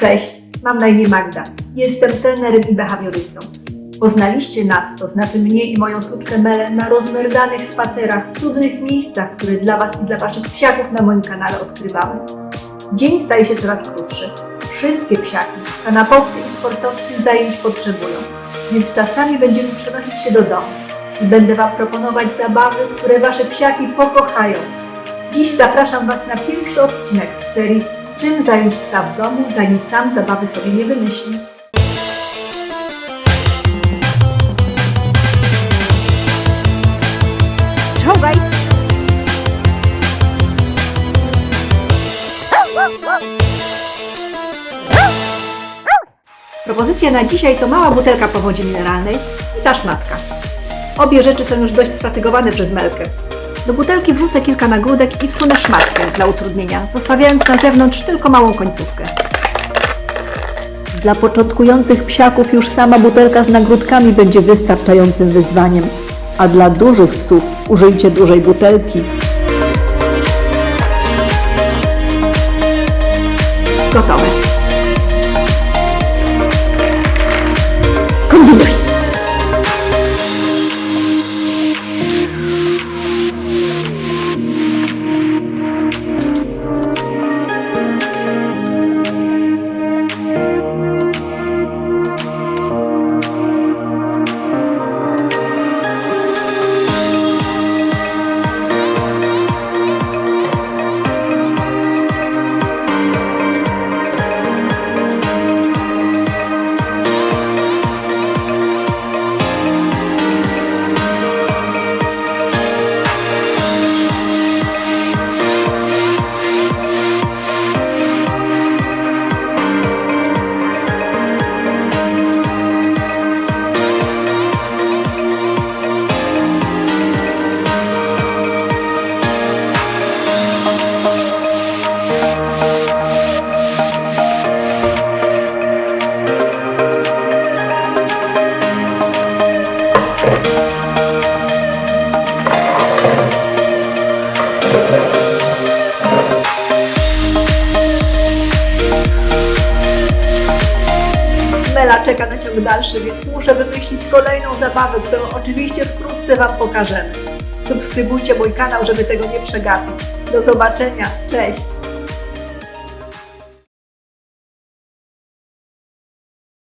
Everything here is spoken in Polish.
Cześć, mam na imię Magda. Jestem trenerem i behawiorystą. Poznaliście nas, to znaczy mnie i moją suczkę Melę na rozmerdanych spacerach w cudnych miejscach, które dla Was i dla Waszych psiaków na moim kanale odkrywamy. Dzień staje się coraz krótszy. Wszystkie psiaki, kanapowcy i sportowcy zajęć potrzebują, więc czasami będziemy przenosić się do domu i będę Wam proponować zabawy, które Wasze psiaki pokochają. Dziś zapraszam Was na pierwszy odcinek z serii Czym zająć psa w domu, zanim sam zabawy sobie nie wymyśli. Czołgaj! Propozycja na dzisiaj to mała butelka po wodzie mineralnej i ta szmatka. Obie rzeczy są już dość strategowane przez Melkę. Do butelki wrzucę kilka nagródek i wsunę szmatkę dla utrudnienia, zostawiając na zewnątrz tylko małą końcówkę. Dla początkujących psiaków już sama butelka z nagródkami będzie wystarczającym wyzwaniem, a dla dużych psów użyjcie dużej butelki. Gotowe. Kombinuj! Czeka na ciąg dalszy, więc muszę wymyślić kolejną zabawę, którą oczywiście wkrótce Wam pokażemy. Subskrybujcie mój kanał, żeby tego nie przegapić. Do zobaczenia, cześć!